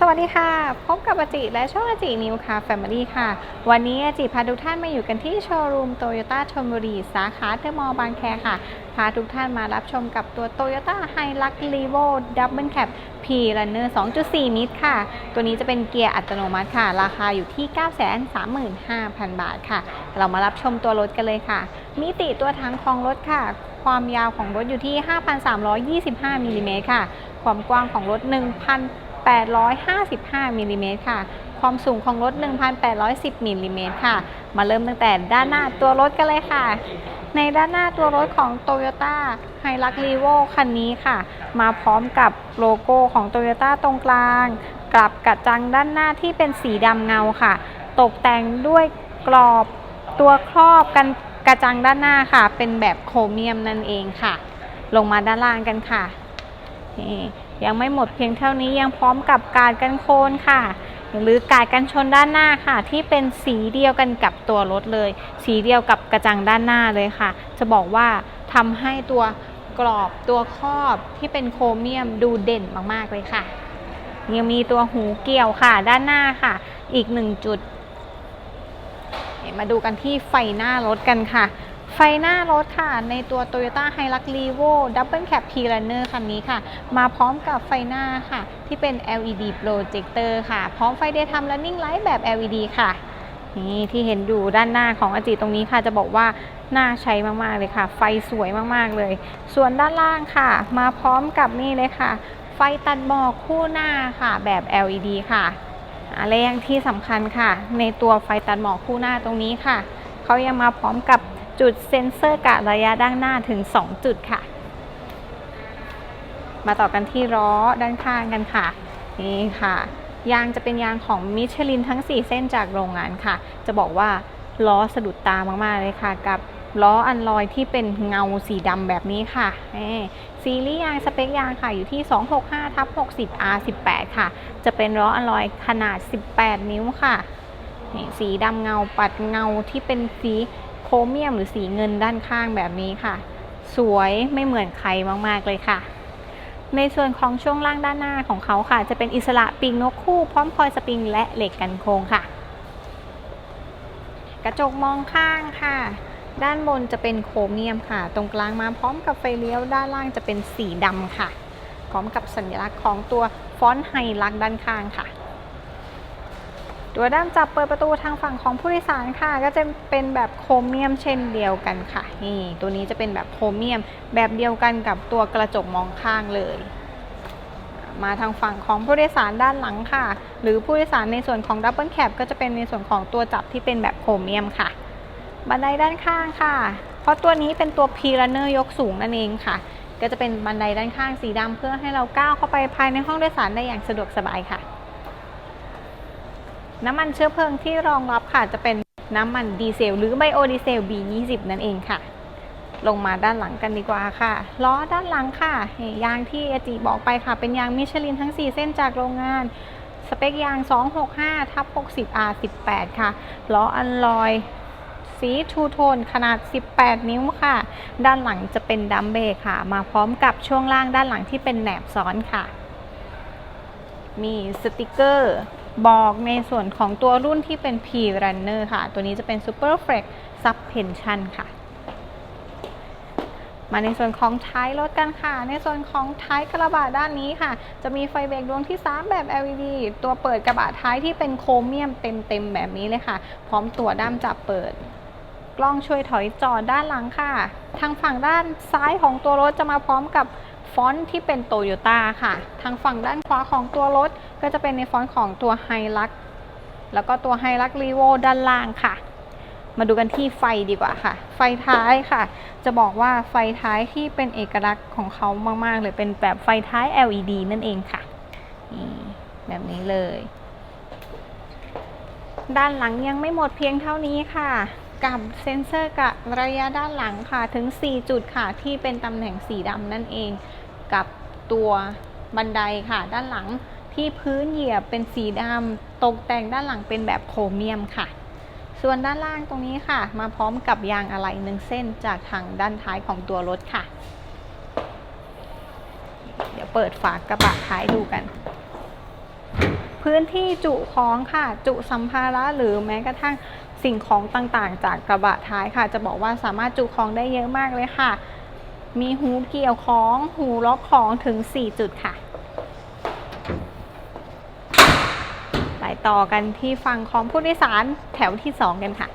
สวัสดีค่ะ พบกับอาจิและช่องอาจินิวคาแฟมิลี่ค่ะ วันนี้อาจิพาทุกท่านมาอยู่กันที่โชว์รูมโตโยต้าชลบุรีสาขาเดอะมอลล์บางแคค่ะ พาทุกท่านมารับชมกับตัวโตโยต้าไฮลักลีโวดับเบิลแคป P Runner 2.4 มิตรค่ะ ตัวนี้จะเป็นเกียร์อัตโนมัติค่ะ ราคาอยู่ที่ 935,000 บาทค่ะ เรามารับชมตัวรถกันเลยค่ะ มิติตัวถังของรถค่ะ ความยาวของรถอยู่ที่ 5,325มิลลิเมตรค่ะ ความกว้างของรถ 855มิลลิเมตรค่ะ ความสูงของรถ 1,810มิลลิเมตรค่ะ มาเริ่มตั้งแต่ด้านหน้าตัวรถกันเลยค่ะ ในด้านหน้าตัวรถของ Toyota h i l u x r e v o คันนี้ค่ะ มาพร้อมกับโลโก้ของ Toyota ตรงกลางกับกระจังด้านหน้าที่เป็นสีดำเงาค่ะ ตกแต่งด้วยกรอบตัวครอบกันกระจังด้านหน้าค่ะ เป็นแบบโครเมียมนั่นเองค่ะ ลงมาด้านล่างกันค่ะนี่ ยังไม่หมดเพียงเท่านี้ยังพร้อมกับการกันโคลนค่ะ หรือการกันชนด้านหน้าค่ะ ที่เป็นสีเดียวกันกับตัวรถเลย สีเดียวกับกระจังด้านหน้าเลยค่ะ จะบอกว่าทำให้ตัวกรอบตัวครอบที่เป็นโครเมียมดูเด่นมากๆเลยค่ะ ยังมีตัวหูเกี่ยวค่ะ ด้านหน้าค่ะ อีกหนึ่งจุดมาดูกันที่ไฟหน้ารถกันค่ะ ไฟหน้ารถค่ะ ในตัว Toyota Hilux Revo Double Cab P Runner คันนี้ค่ะ มาพร้อมกับไฟหน้าค่ะ ที่เป็น LED projector ค่ะ พร้อมไฟ daytime running light แบบ LED ค่ะ นี่ที่เห็นอยู่ด้านหน้าของอจิตรงนี้ค่ะ จะบอกว่าน่าใช้มากๆเลยค่ะ ไฟสวยมากๆเลย ส่วนด้านล่างค่ะ มาพร้อมกับนี่เลยค่ะ ไฟตัดหมอกคู่หน้าค่ะ แบบ LED ค่ะอะไรยังที่สำคัญค่ะ ในตัวไฟตัดหมอกคู่หน้าตรงนี้ค่ะเขายังมาพร้อมกับ จุดเซ็นเซอร์กะระยะด้านหน้าถึง 2 จุดค่ะ มาต่อกันที่ล้อด้านข้างกันค่ะ นี่ค่ะ ยางจะเป็นยางของมิชลินทั้ง 4 เส้นจากโรงงานค่ะ จะบอกว่าล้อสะดุดตามากๆเลยค่ะ กับล้ออันลอยที่เป็นเงาสีดำแบบนี้ค่ะนี่ซีรีส์ยางสเปคยางค่ะอยู่ที่ 265ทับ60 R18 ค่ะ จะเป็นล้ออันลอยขนาด 18 นิ้วค่ะนี่สีดำเงาปัดเงาที่เป็นสี รเมียมหรือสีเงินด้านข้างแบบนี้ค่ะ สวยไม่เหมือนใครมากๆเลยค่ะ ในส่วนของช่วงล่างด้านหน้าของเขาค่ะ จะเป็นอิสระปีกนกคู่ พร้อมคอยสปริงและเหล็กกันโค้งค่ะ กระจกมองข้างค่ะ ด้านบนจะเป็นโครเมียมค่ะ ตรงกลางมาพร้อมกับไฟเลี้ยวด้านล่างจะเป็นสีดำค่ะ พร้อมกับสัญลักษณ์ของตัวฟอนต์ไฮลักด้านข้างค่ะ ตัวด้านจับเปิดประตูทางฝั่งของผู้โดยสารค่ะ ก็จะเป็นแบบโครเมียมเช่นเดียวกันค่ะ นี่ตัวนี้จะเป็นแบบโครเมียมแบบเดียวกันกับตัวกระจกมองข้างเลย มาทางฝั่งของผู้โดยสารด้านหลังค่ะ หรือผู้โดยสารในส่วนของดับเบิลแคปก็จะเป็นในส่วนของตัวจับที่เป็นแบบโครเมียมค่ะ บันไดด้านข้างค่ะ เพราะตัวนี้เป็นตัวพีรันเนอร์ยกสูงนั่นเองค่ะ ก็จะเป็นบันไดด้านข้างสีดำเพื่อให้เราก้าวเข้าไปภายในห้องโดยสารได้อย่างสะดวกสบายค่ะ น้ำมันเชื้อเพลิงที่รองรับค่ะจะเป็นน้ำมันดีเซลหรือไบโอดีเซล B20 นั่นเองค่ะ ลงมาด้านหลังกันดีกว่าค่ะ ล้อด้านหลังค่ะยางที่อจิบอกไปค่ะ เป็นยางมิชลินทั้ง 4 เส้นจากโรงงาน สเปคยาง 265ทับ60 R18 ค่ะ ล้ออันลอยสีทูโทนขนาด 18 นิ้วค่ะ ด้านหลังจะเป็นดัมเบรกค่ะ มาพร้อมกับช่วงล่างด้านหลังที่เป็นแหนบซ้อนค่ะ มีสติกเกอร์ บอกในส่วนของตัวรุ่นที่เป็น P Runner ค่ะ ตัวนี้จะเป็น Super Flex Suspension ค่ะ มาในส่วนของท้ายรถกันค่ะ ในส่วนของท้ายกระบะด้านนี้ค่ะ จะมีไฟเบรกดวงที่ 3 แบบ LED ตัวเปิดกระบะท้ายที่เป็นโครเมียมเต็มๆแบบนี้เลยค่ะ พร้อมตัวด้ามจับเปิดกล้องช่วยถอยจอดด้านหลังค่ะ ทางฝั่งด้านซ้ายของตัวรถจะมาพร้อมกับ ฟอนต์ที่เป็นโตโยต้าค่ะ ทางฝั่งด้านขวาของตัวรถ ก็จะเป็นในฟอนต์ของตัวไฮลักแล้วก็ตัวไฮลักรีโวด้านล่างค่ะ มาดูกันที่ไฟดีกว่าค่ะ ไฟท้ายค่ะ จะบอกว่าไฟท้ายที่เป็นเอกลักษณ์ของเขามากๆเลยเป็นแบบไฟท้าย LED นั่นเองค่ะนี่แบบนี้เลย ด้านหลังยังไม่หมดเพียงเท่านี้ค่ะกับเซ็นเซอร์กะระยะด้านหลังค่ะถึง 4 จุดค่ะ ที่เป็นตำแหน่งสีดำนั่นเอง กับตัวบันไดค่ะ ด้านหลังที่พื้นเหยียบเป็นสีดำตกแต่งด้านหลังเป็นแบบโครเมียมค่ะ ส่วนด้านล่างตรงนี้ค่ะ มาพร้อมกับยางอะไหล่หนึ่งเส้นจากทางด้านท้ายของตัวรถค่ะ เดี๋ยวเปิดฝากระบะท้ายดูกัน พื้นที่จุของค่ะ จุสัมภาระหรือแม้กระทั่งสิ่งของต่างๆ จากกระบะท้ายค่ะ จะบอกว่าสามารถจุของได้เยอะมากเลยค่ะ มีหูเกี่ยวของหูล็อกของถึง 4 จุดค่ะ ไปต่อกันที่ฝั่งของผู้โดยสารแถวที่ 2 กันค่ะ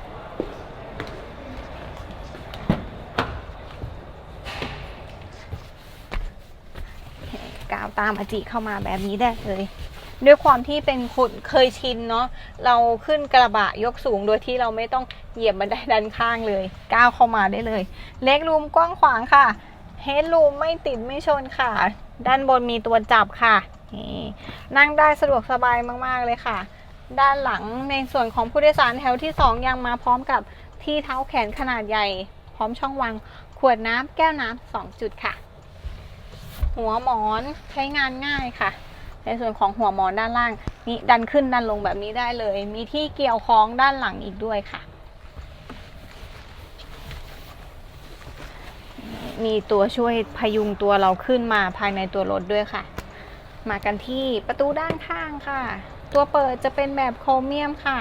กาวตามอาจิเข้ามาแบบนี้ได้เลย ด้วยความที่เป็นคนเคยชินเนาะเราขึ้นกระบะยกสูงโดยที่เราไม่ต้องเหยียบบันไดด้านข้างเลย ก้าวเข้ามาได้เลย เล็กรูมกว้างขวางค่ะ เฮดรูมไม่ติดไม่ชนค่ะ ด้านบนมีตัวจับค่ะ นั่งได้สะดวกสบายมาก ๆ เลยค่ะ ด้านหลังในส่วนของผู้โดยสารแถวที่ 2 ยังมาพร้อมกับที่เท้าแขนขนาดใหญ่ พร้อมช่องวางขวดน้ำแก้วน้ำสองจุดค่ะ หัวหมอนใช้งานง่ายค่ะ ในส่วนของหัวหมอนด้านล่าง นี่ดันขึ้นดันลงแบบนี้ได้เลย มีที่เกี่ยวคล้องด้านหลังอีกด้วยค่ะ มีตัวช่วยพยุงตัวเราขึ้นมาภายในตัวรถด้วยค่ะ มากันที่ประตูด้านข้างค่ะ ตัวเปิดจะเป็นแบบโครเมียมค่ะ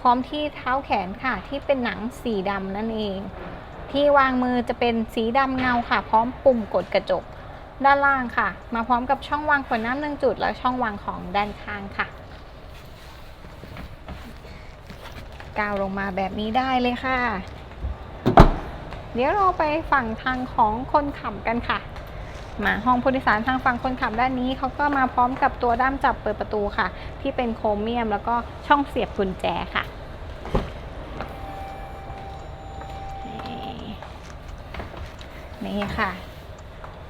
พร้อมที่เท้าแขนค่ะ ที่เป็นหนังสีดำนั่นเอง ที่วางมือจะเป็นสีดำเงาค่ะ พร้อมปุ่มกดกระจกด้านล่างค่ะ มาพร้อมกับช่องวางขวดน้ำหนึ่งจุด และช่องวางของด้านข้างค่ะกาวลงมาแบบนี้ได้เลยค่ะ เดี๋ยวเราไปฝั่งทางของคนขับกันค่ะ มาห้องผู้โดยสารทางฝั่งคนขับด้านนี้เขาก็มาพร้อมกับตัวด้ามจับเปิดประตูค่ะ ที่เป็นโครเมียมแล้วก็ช่องเสียบกุญแจค่ะนี่ค่ะ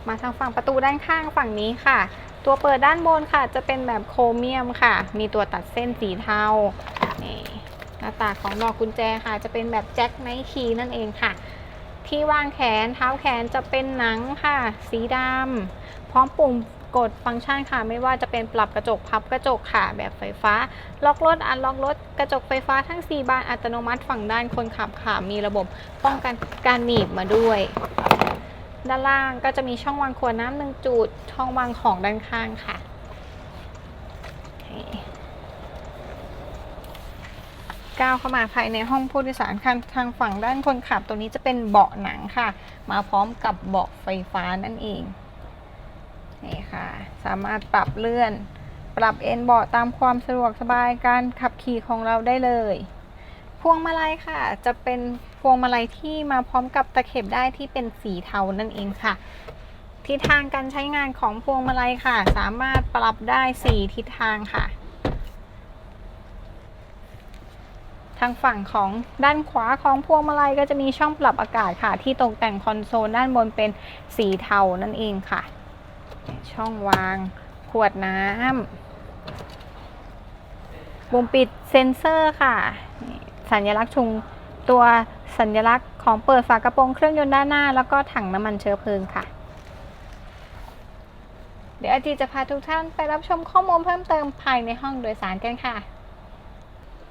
มาทางฝั่งประตูด้านข้างฝั่งนี้ค่ะ ตัวเปิดด้านบนค่ะจะเป็นแบบโครเมียมค่ะ มีตัวตัดเส้นสีเทานี่หน้าตาของดอกกุญแจค่ะ จะเป็นแบบแจ็คไนท์คีนั่นเองค่ะ ที่วางแขนเท้าแขนจะเป็นหนังค่ะ สีดำพร้อมปุ่มกดฟังก์ชันค่ะ ไม่ว่าจะเป็นปรับกระจกพับกระจกค่ะ แบบไฟฟ้า ล็อกรถอันล็อกรถกระจกไฟฟ้าทั้ง 4 บานอัตโนมัติฝั่งด้านคนขับค่ะ มีระบบป้องกันการหนีบมาด้วย ด้านล่างก็จะมีช่องวางขวดน้ำหนึ่งจุดช่องวางของด้านข้างค่ะโอเค ก้าวเข้ามาภายในห้องผู้โดยสารคันทางฝั่งด้านคนขับตัวนี้จะเป็นเบาะหนังค่ะ มาพร้อมกับเบาะไฟฟ้านั่นเองนี่ค่ะ สามารถปรับเลื่อน ปรับเอนเบาะตามความสะดวกสบายการขับขี่ของเราได้เลย พวงมาลัยค่ะ จะเป็นพวงมาลัยที่มาพร้อมกับตะเข็บได้ที่เป็นสีเทานั่นเองค่ะทิศทางการใช้งานของพวงมาลัยค่ะ สามารถปรับได้ 4 ทิศทางค่ะ ทางฝั่งของด้านขวาของพวงมาลัยก็จะมีช่องปรับอากาศค่ะ ที่ตกแต่งคอนโซลด้านบนเป็นสีเทานั่นเองค่ะ ช่องวางขวดน้ำปุ่มปิดเซ็นเซอร์ค่ะ สัญลักษณ์ชุงตัวสัญลักษณ์ของเปิดฝากระโปรงเครื่องยนต์ด้านหน้า แล้วก็ถังน้ำมันเชื้อเพลิงค่ะ เดี๋ยวอาจีจะพาทุกท่านไปรับชมข้อมูลเพิ่มเติมภายในห้องโดยสารกันค่ะ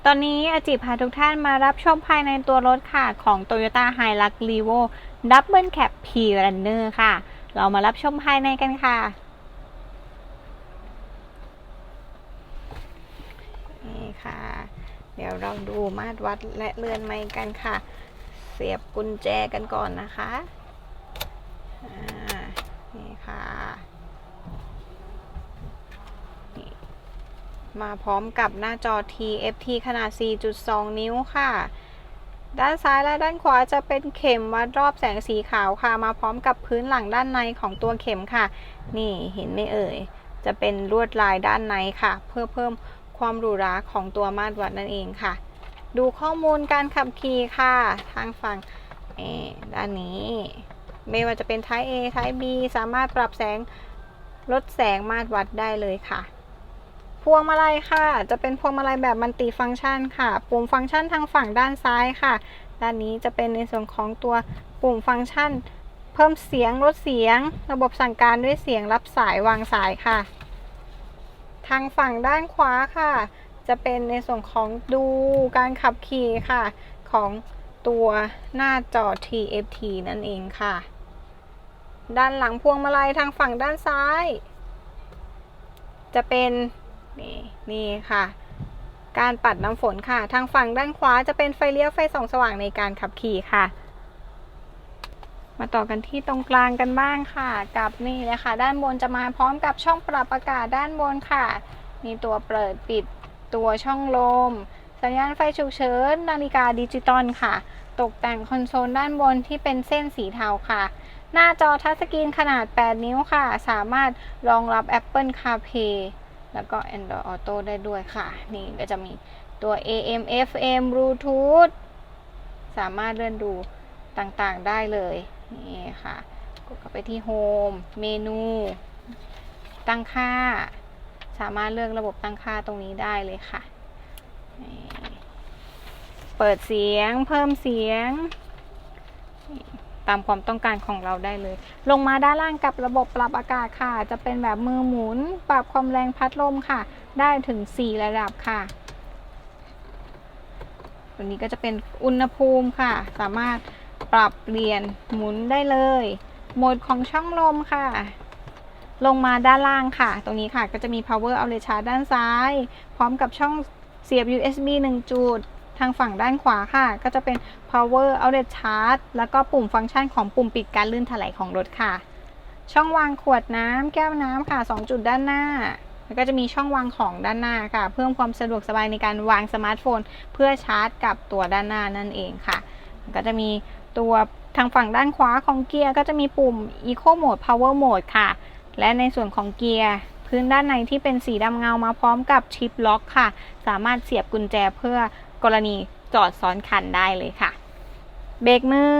ตอนนี้อาจิพาทุกท่านมารับชมภายในตัวรถค่ะ ของ Toyota Hilux Revo Double Cab P Runner ค่ะ เรามารับชมภายในกันค่ะ นี่ค่ะ เดี๋ยวเราดูมาตรวัดและเลื่อนไม้กันค่ะ เสียบกุญแจกันก่อนนะคะอ่านี่ค่ะนี่ มาพร้อมกับหน้าจอ TFT ขนาด 4.2 นิ้วค่ะ ด้านซ้ายและด้านขวาจะเป็นเข็มวัดรอบแสงสีขาวค่ะ มาพร้อมกับพื้นหลังด้านในของตัวเข็มค่ะ นี่เห็นไหมเอ่ย จะเป็นลวดลายด้านในค่ะ เพื่อเพิ่มความหรูหราของตัวมาตรวัดนั่นเองค่ะ ดูข้อมูลการขับขี่ค่ะ ทางฝั่งด้านนี้ ไม่ว่าจะเป็น Type A Type B สามารถปรับแสงลดแสงมาตรวัดได้เลยค่ะ พวงมาลัยค่ะ จะเป็นพวงมาลัยแบบมัลติฟังก์ชันค่ะ ปุ่มฟังก์ชันทางฝั่งด้านซ้ายค่ะ ด้านนี้จะเป็นในส่วนของตัวปุ่มฟังก์ชัน เพิ่มเสียงลดเสียง ระบบสั่งการด้วยเสียงรับสายวางสายค่ะ ทางฝั่งด้านขวาค่ะ จะเป็นในส่วนของดูการขับขี่ค่ะ ของตัวหน้าจอ TFT นั่นเองค่ะ ด้านหลังพวงมาลัยทางฝั่งด้านซ้าย จะเป็น นี่นี่ค่ะ การปัดน้ำฝนค่ะ ทางฝั่งด้านขวาจะเป็นไฟเลี้ยวไฟส่องสว่างในการขับขี่ค่ะ มาต่อกันที่ตรงกลางกันบ้างค่ะ กับนี่เลยค่ะ ด้านบนจะมาพร้อมกับช่องปรับอากาศด้านบนค่ะ มีตัวเปิดปิดตัวช่องลม สัญญาณไฟฉุกเฉินนาฬิกาดิจิตอลค่ะ ตกแต่งคอนโซลด้านบนที่เป็นเส้นสีเทาค่ะ หน้าจอทัชสกรีนขนาด 8 นิ้วค่ะ สามารถรองรับ Apple CarPlay แล้วก็ Android Auto ได้ด้วยค่ะ นี่ก็จะมีตัว AM FM Bluetooth สามารถเลื่อนดูต่างๆได้เลย นี่ค่ะ กดเข้าไปที่ Home เมนู ตั้งค่า สามารถเลือกระบบตั้งค่าตรงนี้ได้เลยค่ะ เปิดเสียง เพิ่มเสียง ตามความต้องการของเราได้เลย ลงมาด้านล่างกับระบบปรับอากาศค่ะ จะเป็นแบบมือหมุน ปรับความแรงพัดลมค่ะ ได้ถึง 4 ระดับค่ะตัวนี้ก็จะเป็นอุณหภูมิค่ะ สามารถปรับเปลี่ยนหมุนได้เลย โหมดของช่องลมค่ะ ลงมาด้านล่างค่ะ ตรงนี้ค่ะก็จะมี power outlet charge ด้านซ้าย พร้อมกับช่องเสียบ USB 1 จุด ทางฝั่งด้านขวาค่ะ ก็จะเป็น power outlet charge แล้วก็ปุ่มฟังก์ชันของปุ่มปิดการลื่นถลายของรถค่ะ ช่องวางขวดน้ำแก้วน้ำค่ะ 2 จุดด้านหน้า แล้วก็จะมีช่องวางของด้านหน้าค่ะ เพิ่มความสะดวกสบายในการวางสมาร์ทโฟน เพื่อชาร์จกับตัวด้านหน้านั่นเองค่ะ ก็จะมีตัวทางฝั่งด้านขวาของเกียร์ก็จะมีปุ่ม Eco Mode Power Mode ค่ะ และในส่วนของเกียร์พื้นด้านในที่เป็นสีดำเงามาพร้อมกับชิปล็อกค่ะ สามารถเสียบกุญแจเพื่อ กรณีจอดซ้อนคันได้เลยค่ะ เบรกมือ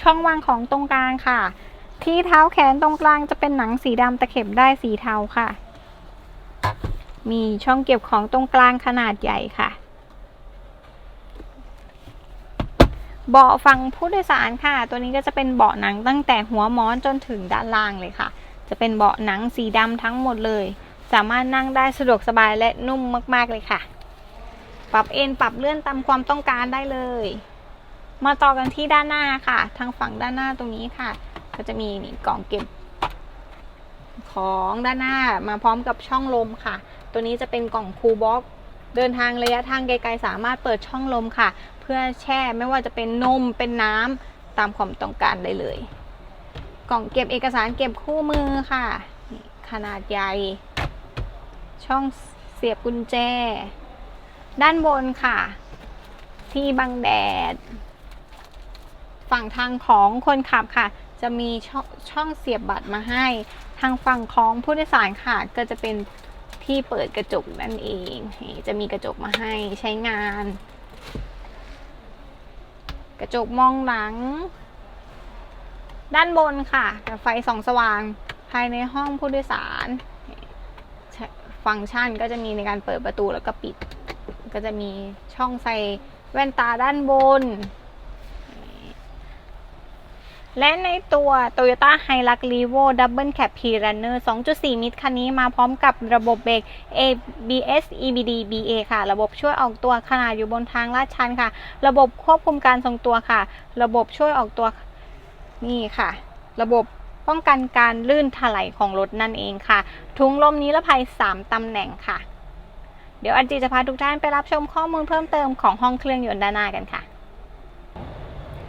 ช่องวางของตรงกลางค่ะ ที่เท้าแขนตรงกลางจะเป็นหนังสีดำตะเข็บได้สีเทาค่ะ มีช่องเก็บของตรงกลางขนาดใหญ่ค่ะ เบาะฝั่งผู้โดยสารค่ะ ตัวนี้ก็จะเป็นเบาะหนังตั้งแต่หัวหมอนจนถึงด้านล่างเลยค่ะ จะเป็นเบาะหนังสีดำทั้งหมดเลย สามารถนั่งได้สะดวกสบายและนุ่มมาก ๆเลยค่ะ ปรับเอ็นปรับเลื่อนตามความต้องการได้เลย มาต่อกันที่ด้านหน้าค่ะ ทางฝั่งด้านหน้าตรงนี้ค่ะ ก็จะมีนี่กล่องเก็บ ของด้านหน้ามาพร้อมกับช่องลมค่ะ ตัวนี้จะเป็นกล่องคูลบ็อกเดินทางระยะทางไกลๆสามารถเปิดช่องลมค่ะ เพื่อแช่ไม่ว่าจะเป็นนมเป็นน้ำตามความต้องการได้เลย กล่องเก็บเอกสารเก็บคู่มือค่ะ ขนาดใหญ่ ช่องเสียบกุญแจ ด้านบนค่ะ ที่บังแดด ฝั่งทางของคนขับค่ะ จะมีช่องช่องเสียบบัตรมาให้ ทางฝั่งของผู้โดยสารค่ะ ก็จะเป็นที่เปิดกระจกนั่นเอง จะมีกระจกมาให้ใช้งาน กระจกมองหลัง ด้านบนค่ะไฟส่องสว่างภายในห้องผู้โดยสาร ฟังก์ชันก็จะมีในการเปิดประตูแล้วก็ปิด ก็จะมีช่องใส่แว่นตาด้านบน และในตัว Toyota Hilux Revo Double Cab P-Runner 2.4 มิตรคันนี้มาพร้อมกับระบบเบรก ABS EBD BA ค่ะ ระบบช่วยออกตัวขนาดอยู่บนทางลาดชันค่ะ ระบบควบคุมการทรงตัวค่ะ ระบบช่วยออกตัวนี่ค่ะ ระบบป้องกันการลื่นถลายของรถนั่นเองค่ะ ถุงลมนิรภัย 3ตำแหน่งค่ะ เดี๋ยวอันจีจะพาทุกท่านไปรับชมข้อมูลเพิ่มเติมของห้องเครื่องยนต์ด้านหน้ากันค่ะ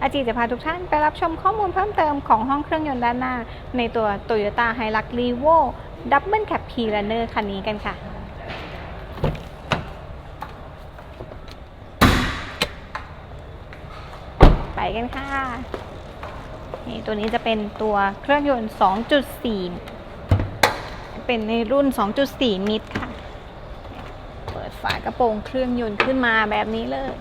อาจีจะพาทุกท่านไปรับชมข้อมูลเพิ่มเติมของห้องเครื่องยนต์ด้านหน้า ในตัว Toyota Hilux Revo Double Cab P-Runner คันนี้กันค่ะไปกันค่ะ นี่ตัวนี้จะเป็นตัวเครื่องยนต์ 2.4 เป็นในรุ่น 2.4 มิตรค่ะ ฝากระโปรงเครื่องยนต์ขึ้นมาแบบนี้เลย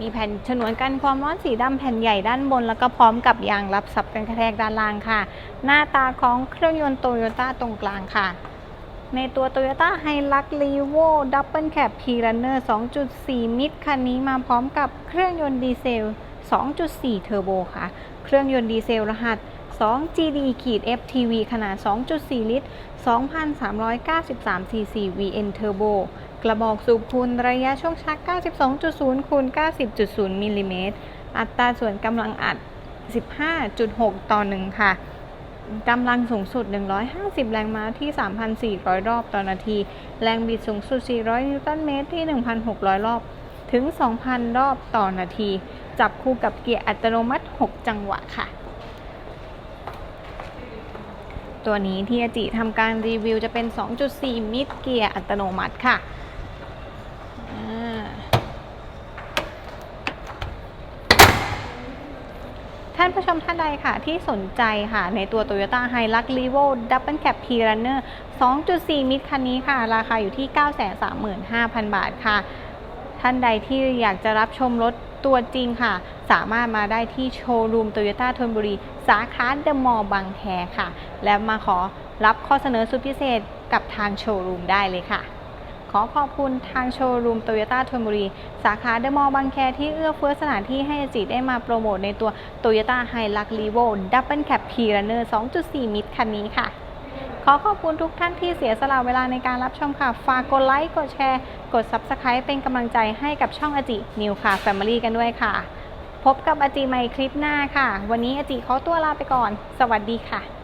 มีแผ่นฉนวนกันความร้อนสีดำแผ่นใหญ่ด้านบน แล้วก็พร้อมกับยางรับซับกันกระแทกด้านล่างค่ะ หน้าตาของเครื่องยนต์โตโยต้าตรงกลางค่ะในตัว Toyota Hilux Revo Double Cab P-Runner 2.4 มิตรคันนี้มาพร้อมกับเครื่องยนต์ดีเซล 2.4 เทอร์โบค่ะ เครื่องยนต์ดีเซลรหัส 2GD ขีด FTV ขนาด 2.4 ลิตร 2,393 cc VN Turbo กระบอกสูบคูณระยะช่วงชัก 92.0คูณ90.0มิลลิเมตร อัตราส่วนกำลังอัด 15.6 ต่อ 1 ค่ะ กำลังสูงสุด 150 แรงม้าที่ 3,400 รอบต่อนาที แรงบิดสูงสุด 400 นิวตันเมตรที่ 1,600 รอบ ถึง 2,000 รอบต่อนาที จับคู่กับเกียร์อัตโนมัติ 6 จังหวะค่ะ ตัวนี้ที่อาจิทำการรีวิวจะเป็น 2.4 มิดเกียร์อัตโนมัติค่ะท่านผู้ชมท่านใดค่ะที่สนใจค่ะ ในตัว Toyota Hilux Revo Double Cab P Runner 2.4 มิตรคันนี้ค่ะ ราคาอยู่ที่ 935,000 บาทค่ะ ท่านใดที่อยากจะรับชมรถ ตัวจริงค่ะ สามารถมาได้ที่โชว์รูมโตโยต้าธนบุรี สาขาเดอะมอลล์บางแคค่ะ และมาขอรับข้อเสนอสุดพิเศษกับทางโชว์รูมได้เลยค่ะ ขอขอบคุณทางโชว์รูมโตโยต้าธนบุรี สาขาเดอะมอลล์บางแคที่เอื้อเฟื้อสถานที่ให้จิได้มาโปรโมทในตัว Toyota Hilux Revo Double Cab P Runner 2.4 มิตรคันนี้ค่ะ อขอบคุณทุกท่านที่เสียสละเวลาในการรับชมค่ะ ฝากกดไลค์ กดแชร์ กด Subscribe เป็นกำลังใจให้กับช่องอจิ New Car Family กันด้วยค่ะ พบกับอจิใหม่คลิปหน้าค่ะ วันนี้อจิขอตัวลาไปก่อน สวัสดีค่ะ